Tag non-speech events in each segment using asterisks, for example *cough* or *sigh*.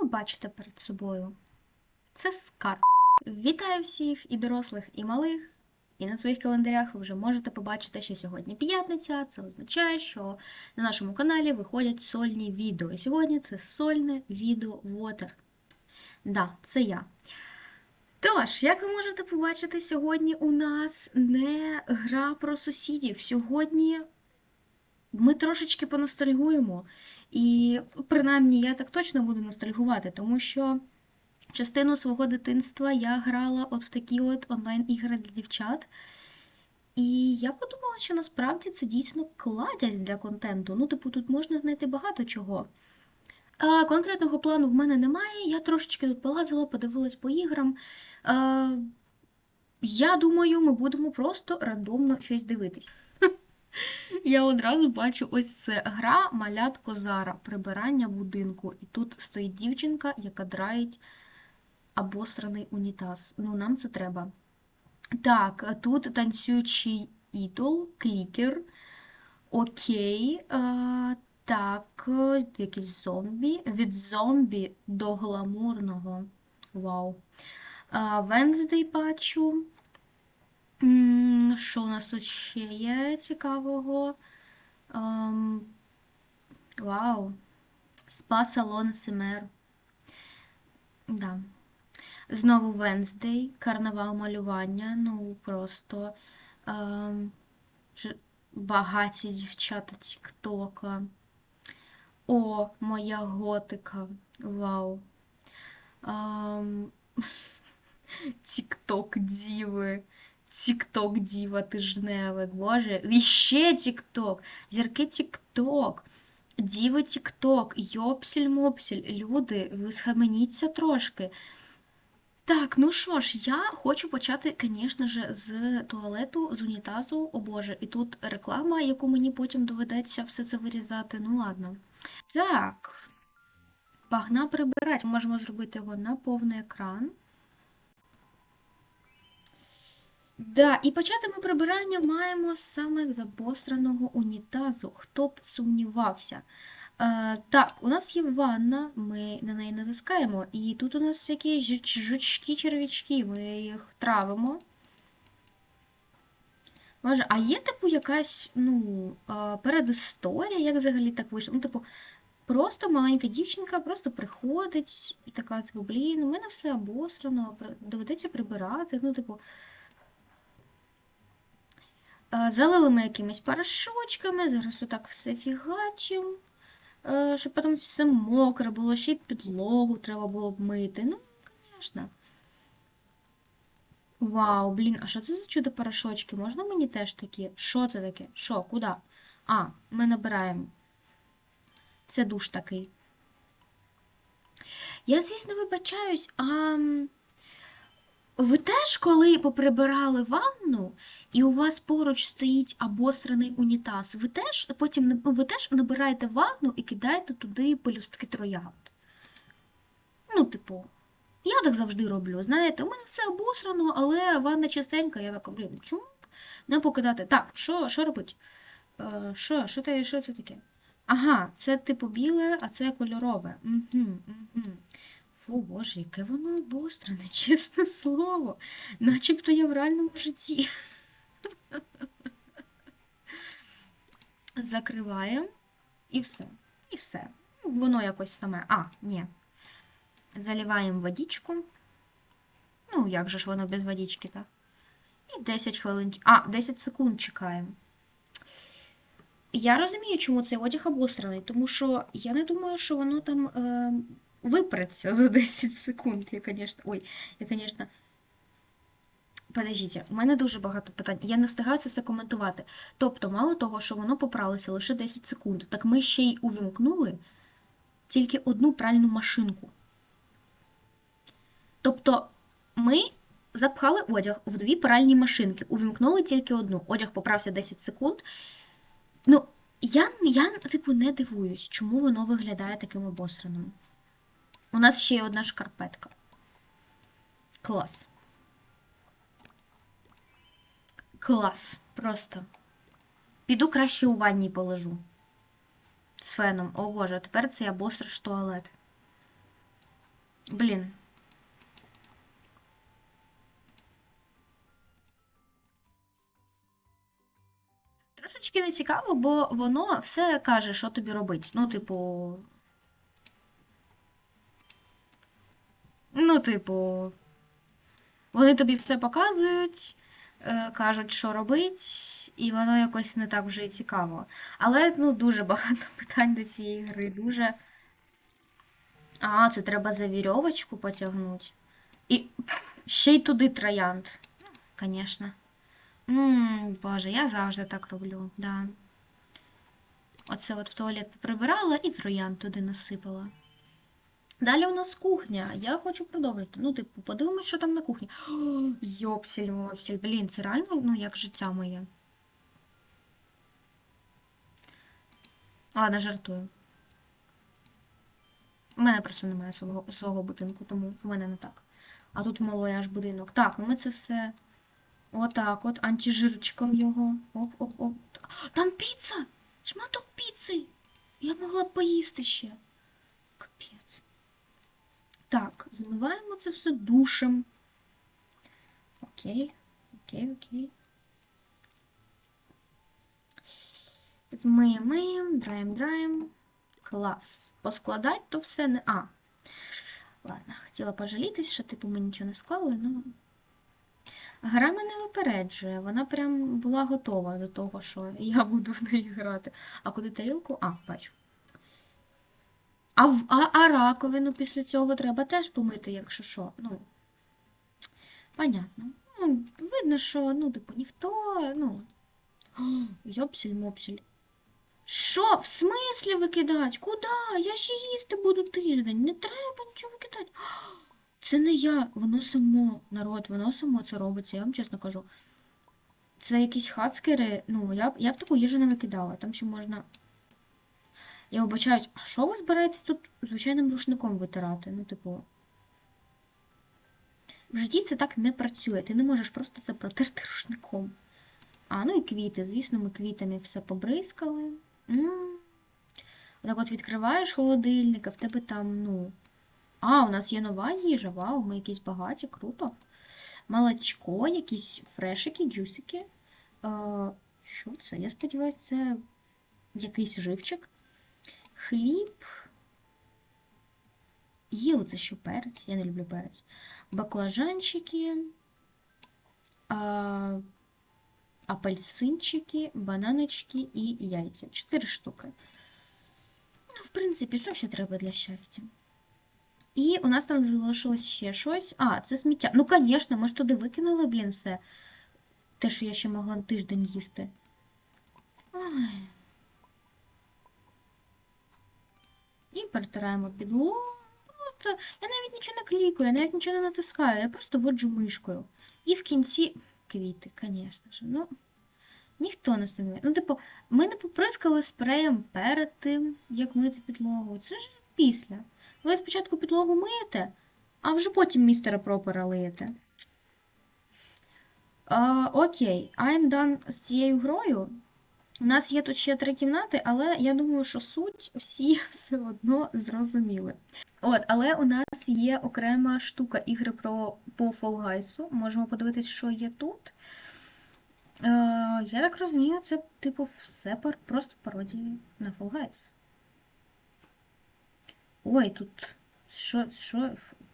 ви бачите перед собою? Це скарб. Вітаю всіх і дорослих, і малих. І на своїх календарях ви вже можете побачити, що сьогодні п'ятниця. Це означає, що на нашому каналі виходять сольні відео. І сьогодні це сольне відео Water. Да, це я. Тож, як ви можете побачити, сьогодні у нас не гра про сусідів. Сьогодні ми трошечки поностальгуємо. І принаймні я так точно буду ностальгувати, тому що частину свого дитинства я грала от в такі от онлайн-ігри для дівчат. І я подумала, що насправді це дійсно кладязь для контенту. Ну, типу, тут можна знайти багато чого. А, конкретного плану в мене немає. Я трошечки тут полазила, подивилась по іграм. А, я думаю, ми будемо просто рандомно щось дивитись. Я одразу бачу ось це гра малятко Зара, прибирання будинку. І тут стоїть дівчинка, яка драїть обосраний унітаз. Ну, нам це треба. Так, тут танцюючий ідол, клікер. Окей. Е, так, якийсь зомбі. Від зомбі до гламурного. Вау. Е, Венздей бачу. Що у нас тут ще є цікавого? Ем, вау. Спа-салон СМР. Да. Знову Венздей, карнавал малювання. Ну, просто ем, багаті дівчата Тіктока. О, моя готика. Вау. Ем, *laughs* Тікток діви. Тікток діва тижневик. Боже. І ще Тікток. Зірки Тікток. Діви Тікток. Йопсіль-мопсіль. Люди, ви схаменіться трошки. Так, ну що ж, я хочу почати, звісно ж, з туалету, з унітазу. О Боже, і тут реклама, яку мені потім доведеться все це вирізати. Ну ладно. Так. Погна прибирати. Можемо зробити його на повний екран. Да, і почати ми прибирання маємо саме з обосраного унітазу. Хто б сумнівався. Е, так, у нас є ванна, ми на неї натискаємо, і тут у нас всякі жуч- жучки, червячки, ми їх травимо. Може, а є, типу, якась, ну, е, передісторія, як взагалі так вийшло? Ну, типу, просто маленька дівчинка просто приходить і така, типу, блін, у мене все обосрано, доведеться прибирати. Ну, типу, Залили ми якимись порошочками, зараз отак все фігачимо, е, щоб потім все мокре було, ще й підлогу треба було б мити. Ну, звісно. Вау, блін, а що це за чудо порошочки? Можна мені теж такі? Що це таке? Що, куди? А, ми набираємо. Це душ такий. Я, звісно, вибачаюсь, а ви теж, коли поприбирали ванну, і у вас поруч стоїть обосраний унітаз, ви теж потім ви теж набираєте ванну і кидаєте туди пелюстки троянд. Ну, типу, я так завжди роблю. Знаєте, у мене все обосрано, але ванна чистенька, я така, блін, чому не покидати? Так, що, що робить? Е, що, що, те, що це таке? Ага, це типу біле, а це кольорове. Угу, угу. Фу, боже, яке воно обострене, *laughs* чесне слово. Начебто я в реальному житті. *laughs* Закриваємо і все. І все. Ну, Воно якось саме. А, ні. Заливаємо водичку. Ну, як же ж воно без водички, так? І 10 хвилин. А, 10 секунд чекаємо. Я розумію, чому цей одяг обосраний, тому що я не думаю, що воно там е, випреться за *laughs* 10 секунд. Я, конечно, ой, я, конечно. Подождіть, у мене дуже багато питань. Я не встигаю це все коментувати. Тобто, мало того, що воно попралося лише 10 секунд, так ми ще й увімкнули тільки одну пральну машинку. Тобто, ми запхали одяг в дві пральні машинки, увімкнули тільки одну. Одяг поправся 10 секунд. Ну, я, я типу, не дивуюсь, чому воно виглядає таким обосраним. У нас ще є одна шкарпетка. Клас. Клас. Просто. Піду краще у ванні полежу. З феном. О боже, тепер це я босраш туалет. Блін. Трошечки не цікаво, бо воно все каже, що тобі робить. Ну, типу. Ну, типу. Вони тобі все показують, е, кажуть, що робить, і воно якось не так вже і цікаво. Але ну, дуже багато *laughs* питань до цієї гри. Дуже. А, це треба за вірьовочку потягнути. І ще й туди троянд. Звісно. Боже, я завжди так роблю, да. Оце от в туалет прибирала і троянд туди насипала. Далі у нас кухня. Я хочу продовжити. Ну, типу, подивимось, що там на кухні. Йопсель, мопсель. Блін, це реально, ну, як життя моє. Ладно, жартую. У мене просто немає свого, свого будинку, тому в мене не так. А тут малий аж будинок. Так, ну ми це все. Отак от, антижирчиком його. Оп-оп-оп. Там піца! Шматок піци! Я могла б поїсти ще. Так, змиваємо це все душем. Окей, окей, окей. Змиємо, миємо, драємо, драємо. Клас. Поскладати то все не. А. Ладно, хотіла пожалітись, що типу ми нічого не склали, ну. Гра мене випереджує, вона прям була готова до того, що я буду в неї грати. А куди тарілку? А, бачу. А, а, а раковину після цього треба теж помити, якщо що. Ну, понятно. Ну, видно, що, ну, типу, ніхто, ну. Йопсель-мопсель. Що? В смислі викидать? Куда? Я ще їсти буду тиждень. Не треба нічого викидати. Це не я, воно само, народ, воно само це робиться, я вам чесно кажу. Це якісь хацкери, ну, я, б- я б таку їжу не викидала. Там ще можна. Я вибачаюсь, а що ви збираєтесь тут звичайним рушником витирати? Ну, типу. В житті це так не працює. Ти не можеш просто це протерти рушником. А, ну і квіти. Звісно, ми квітами все побризкали. М. Отак от відкриваєш холодильник, а в тебе там, ну. А, у нас є нова їжа. Вау, ми якісь багаті, круто. Молочко, якісь фрешики, джусики. Е, що це? Я сподіваюся, це якийсь живчик. Хліб. Є оце що перець. Я не люблю перець. Баклажанчики. А, апельсинчики, бананочки і яйця. Чотири штуки. Ну, в принципі, що ще треба для щастя? І у нас там залишилось ще щось. А, це сміття. Ну, звісно, ми ж туди викинули, блін, все. Те, що я ще могла тиждень їсти. Ой. І перетираємо підлогу. Я навіть нічого не клікаю, я навіть нічого не натискаю, я просто воджу мишкою. І в кінці квіти, звісно ж. Ну, ніхто не сумніває. Ну, типу, ми не поприскали спреєм перед тим, як мити підлогу. Це ж після. Ви спочатку підлогу миєте, а вже потім містера Пропера лиєте. Окей, I'm done з цією грою. У нас є тут ще три кімнати, але я думаю, що суть всі *laughs* все одно зрозуміли. От, але у нас є окрема штука ігри про по Fall Guys. Можемо подивитись, що є тут. Е, я так розумію, це типу все пар- просто пародії на Fall Guys. Ой, тут що, що?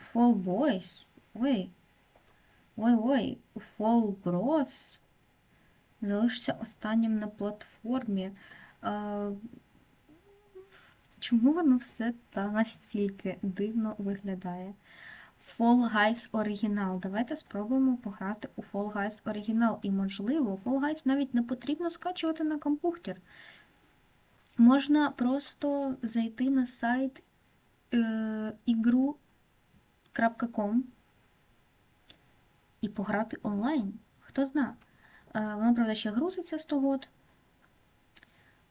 Fall Boys? Ой. Ой-ой, Fall Bros. Залишиться останнім на платформі. Чому воно все та настільки дивно виглядає? Fall Guys оригінал. Давайте спробуємо пограти у Fall Guys оригінал. І, можливо, Fall Guys навіть не потрібно скачувати на комп'ютер. Можна просто зайти на сайт е, ігру.com і пограти онлайн. Хто зна. Е, Воно, правда, ще грузиться 100 год.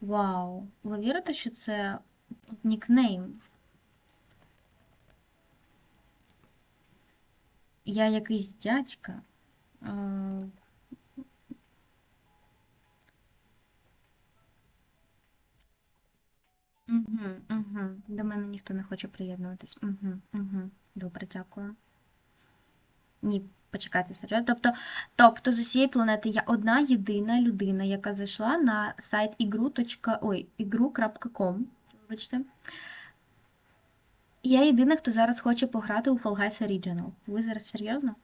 Вау! Ви вірите, що це нікнейм? Я якийсь дядька. Угу, угу. До мене ніхто не хоче приєднуватись. Угу, угу. Добре, дякую. Ні, почекайте, серйозно. Тобто, тобто з усієї планети я одна єдина людина, яка зайшла на сайт ігру.com. Вибачте. Я єдина, хто зараз хоче пограти у Fall Guys Original. Ви зараз серйозно?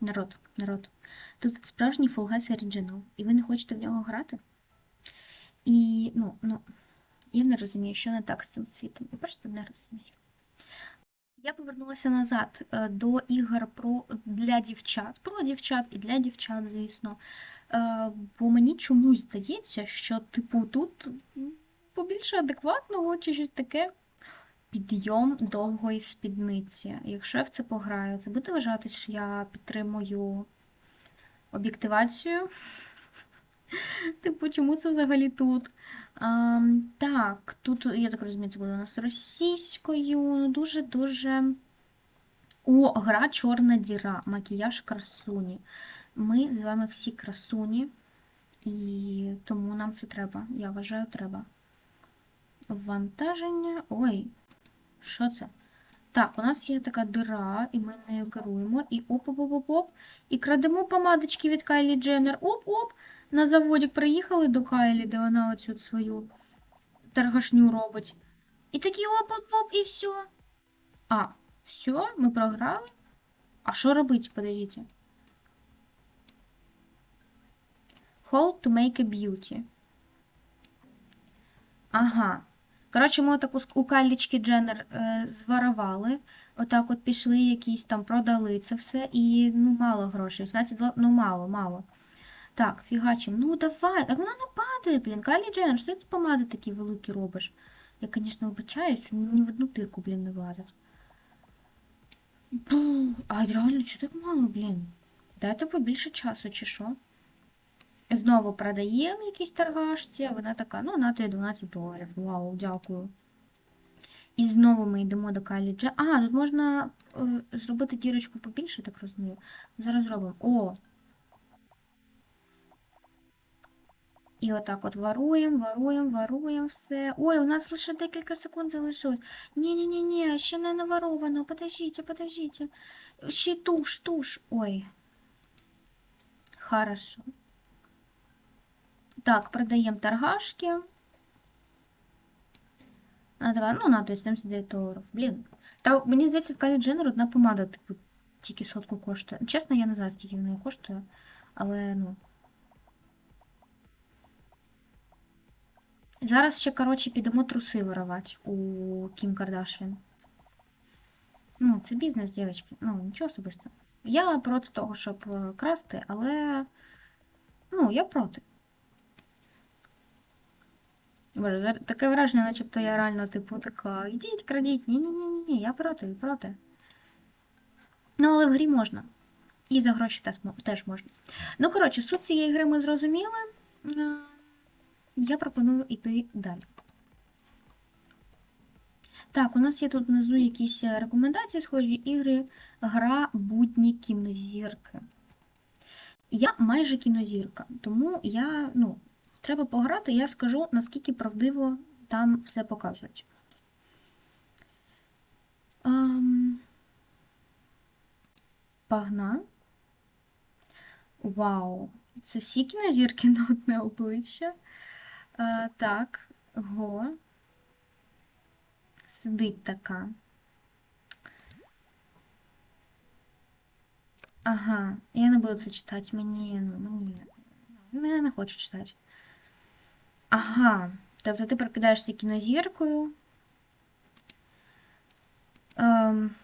Народ, народ. Тут справжній Fall Guys Original. І ви не хочете в нього грати? І, ну, ну, я не розумію, що не так з цим світом. Я просто не розумію. Я повернулася назад е, до ігор про для дівчат. Про дівчат і для дівчат, звісно. Е, Бо мені чомусь здається, що, типу, тут побільше адекватного чи щось таке. Підйом довгої спідниці. Якщо я в це пограю, це буде вважати, що я підтримую об'єктивацію. *laughs* Типу, чому це взагалі тут? А, так, тут, я так розумію, це буде у нас російською. Ну, дуже-дуже. О, гра Чорна діра, макіяж красуні. Ми з вами всі красуні, і тому нам це треба. Я вважаю, треба. Ввантаження. Ой, що це? Так, у нас є така дира, і ми нею керуємо. І оп-оп-оп-оп. І крадемо помадочки від Кайлі Дженнер. Оп-оп. На заводик приїхали до Кайлі, де вона оцю свою торгашню робить. І такі оп-оп-оп, і все. А, все, ми програли? А що робити? Подождите. Hold to make a beauty. Ага. Коротше, ми отаку у Кайлічки Дженнер е, зворовали. Отак от пішли якісь там, продали це все. І ну мало грошей. 17 доларів, ну мало, мало. Так, фігачим. Ну давай. Так вона не падає, блін. Кайлі Дженнер, що ти тут помади такі великі робиш? Я, звісно, вибачаюсь, що ні в одну тирку, блін, не влазить. Бу, А реально, чого так мало, блін? Дайте побільше часу, чи що? Знову продаємо якійсь торгашці, а вона така, ну, на тобі 12 доларів. Вау, дякую. І знову ми йдемо до Кайлі А, тут можна е, зробити дірочку побільше, так розумію. Зараз зробимо. О! І отак от варуємо, варуємо, варуємо все. Ой, у нас лише декілька секунд залишилось. Ні-ні-ні, ще не наваровано. Подождіть, подождіть. Ще туш, туш. Ой. Хорошо. Так, продаємо торгашки. Вона така, ну, на, то есть 79 доларів. Блін. Та мені здається, в Калі Дженнер одна помада, тільки сотку коштує. Чесно, я не знаю, скільки вона коштує, але, ну. Зараз ще, коротше, підемо труси виривати у Кім Кардашвін. Ну, це бізнес, дівчатки. Ну, нічого особистого. Я проти того, щоб е, красти, але. Ну, я проти. Боже, таке враження, начебто я реально, типу, така, ідіть, крадіть. Ні-ні-ні, ні, я проти, проти. Ну, але в грі можна. І за гроші теж можна. Ну, коротше, суть цієї гри ми зрозуміли. Я пропоную йти далі. Так, у нас є тут внизу якісь е, рекомендації, схожі ігри. Гра будні кінозірки. Я майже кінозірка, тому я, ну, треба пограти, я скажу, наскільки правдиво там все показують. Ам... Погна. Вау. Це всі кінозірки *laughs* на одне обличчя. А, так, го. Сидить така. Ага, я не буду це читати, мені, ну, ну, ні. Ну, не хочу читати. Ага, тобто ти прокидаєшся кінозіркою. Ем...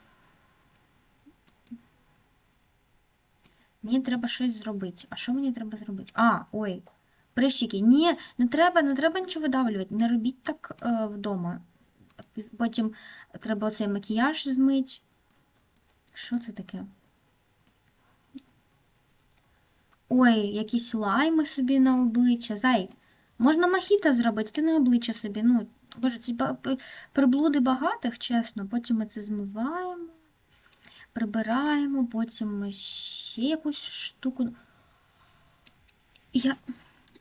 Мені треба щось зробити. А що мені треба зробити? А, ой. Прищики. Ні, не треба, не треба нічого видавлювати. Не робіть так е, вдома. Потім треба оцей макіяж змити. Що це таке? Ой, якісь лайми собі на обличчя. Зай, можна мохіто зробити, ти на обличчя собі. Ну, боже, ці приблуди багатих, чесно. Потім ми це змиваємо, прибираємо, потім ще якусь штуку. Я,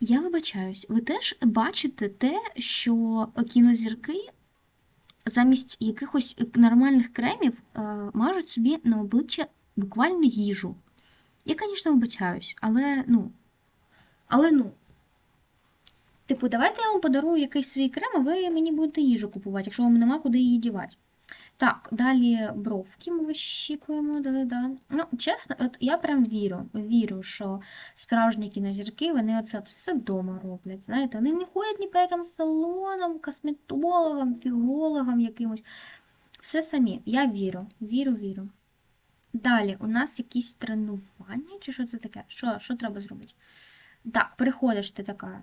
я вибачаюсь, ви теж бачите те, що кінозірки замість якихось нормальних кремів е, мажуть собі на обличчя буквально їжу. Я, звісно, вибачаюсь, але ну. Але ну. Типу, давайте я вам подарую якийсь свій крем, а ви мені будете їжу купувати, якщо вам нема куди її дівати. Так, далі бровки ми вищікуємо. Да-да-да. Ну, чесно, от я прям вірю, вірю, що справжні кінозірки, вони оце все вдома роблять. Знаєте, вони не ходять ні по яким салонам, косметологам, фігологам якимось. Все самі. Я вірю, вірю, вірю. Далі, у нас якісь тренування, чи що це таке? Що, що треба зробити? Так, приходиш ти така.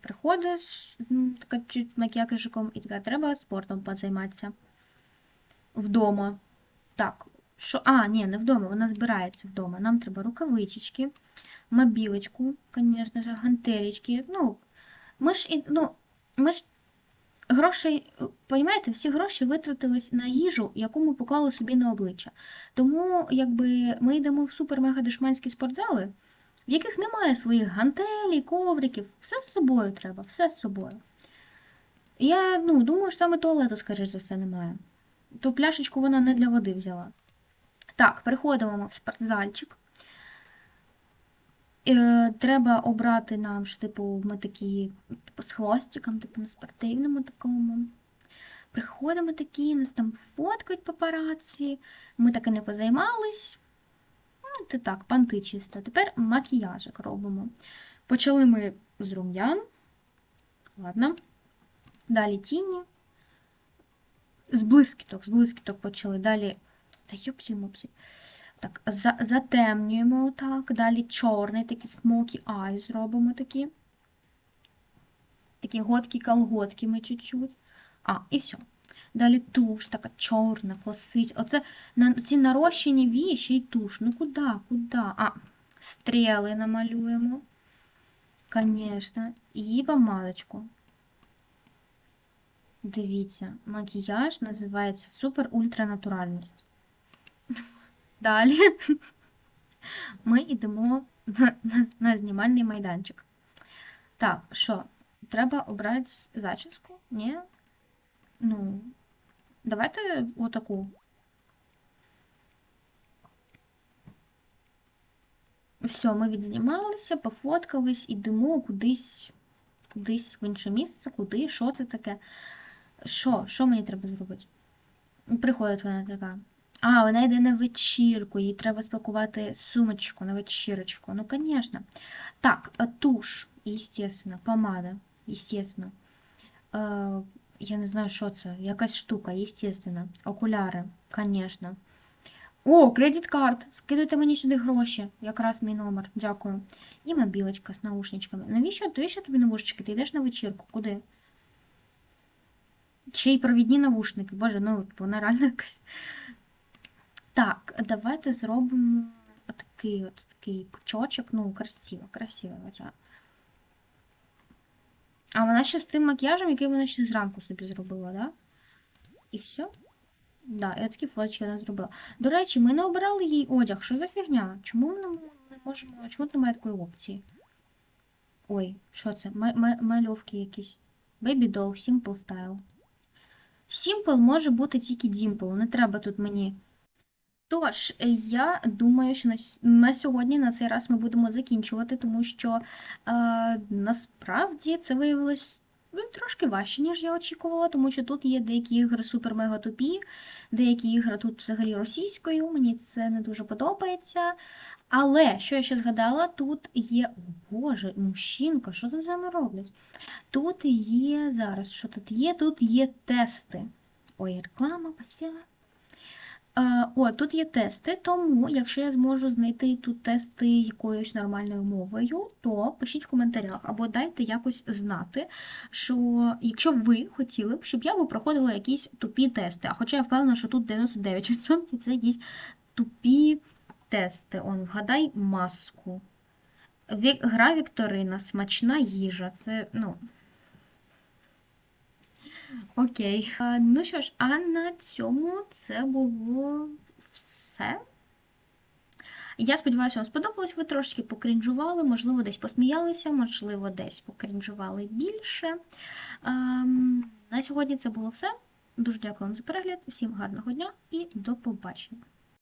Приходиш, м, така чуть макіяжиком, і така, треба спортом позайматися. Вдома. Так, що. А, ні, не вдома, вона збирається вдома. Нам треба рукавички, мобілочку, звісно ж, гантелечки. Ну, ми ж, ну, ми ж грошей, понімаєте, всі гроші витратились на їжу, яку ми поклали собі на обличчя. Тому, якби ми йдемо в супер-мега-дешманські спортзали, в яких немає своїх гантелей, ковриків, все з собою треба, все з собою. Я ну, думаю, що там і туалету, скоріш за все, немає. Ту пляшечку вона не для води взяла. Так, переходимо в спортзальчик. Е, треба обрати нам, що, типу, ми такі типу, з хвостиком, типу на спортивному такому. Приходимо такі, нас там фоткають папараці. Ми так і не позаймались. Ну, це так, панти чисто. Тепер макіяжик робимо. Почали ми з рум'ян. Ладно. Далі тіні. З блискіток, з блискіток почали. Далі. Та йопсі мопсі. Так, за, затемнюємо отак. Далі чорний, такий smoky eyes робимо такі. Такі годкі-колготки ми чуть-чуть. А, і все. Далі туш, така чорна, класична. Оце на ці нарощені ще й туш. Ну куди, куди? А, стріли намалюємо. Конечно. І помадочку. Дивіться, макіяж називається супер ультранатуральність. Далі ми йдемо на, на, знімальний майданчик. Так, що? Треба обрати зачіску? Ні? Ну, давайте отаку. Все, ми відзнімалися, пофоткались, ідемо кудись, кудись в інше місце, куди, що це таке? Що? Що мені треба зробити? Приходить вона така. А, вона йде на вечірку, їй треба спакувати сумочку на вечірочку. Ну, звісно. Так, туш, естественно, помада, естественно. Е, я не знаю, що це. Якась штука, естественно. Окуляри, звісно. О, кредит карт. Скидуйте мені сюди гроші. Якраз мій номер. Дякую. І мобілочка з наушничками. Навіщо, навіщо тобі навушнички? Ти йдеш на вечірку? Куди? Ще й провідні навушники. Боже, ну вона реально якась. Так, давайте зробимо такий от такий пучочок. Ну, красиво, красиво вважаю. А вона ще з тим макіяжем, який вона ще зранку собі зробила, да? І все? Да, і такі фоточки вона зробила. До речі, ми не обирали їй одяг. Що за фігня? Чому ми не можемо. Чому немає такої опції? Ой, що це? Мальовки якісь. Baby doll, Simple Style. Simple може бути тільки Dimple. Не треба тут мені. Тож, я думаю, що на сьогодні, на цей раз, ми будемо закінчувати, тому що е, насправді це виявилось ну, трошки важче, ніж я очікувала, тому що тут є деякі ігри супер-мега тупі, деякі ігри тут взагалі російською, мені це не дуже подобається. Але, що я ще згадала, тут є. О Боже, мужчинка, що тут з нами роблять? Тут є. Зараз, що тут є? Тут є тести. Ой, реклама, посіла. О, тут є тести, тому якщо я зможу знайти тут тести якоюсь нормальною мовою, то пишіть в коментарях або дайте якось знати, що якщо ви хотіли б, щоб я би проходила якісь тупі тести. А хоча я впевнена, що тут 99% це якісь тупі тести. Он, вгадай маску. Гра Вікторина, смачна їжа. Це, ну. Окей. Ну що ж, а на цьому це було все. Я сподіваюся, вам сподобалось. Ви трошки покрінжували, можливо, десь посміялися, можливо, десь покрінжували більше. А, на сьогодні це було все. Дуже дякую вам за перегляд, всім гарного дня і до побачення.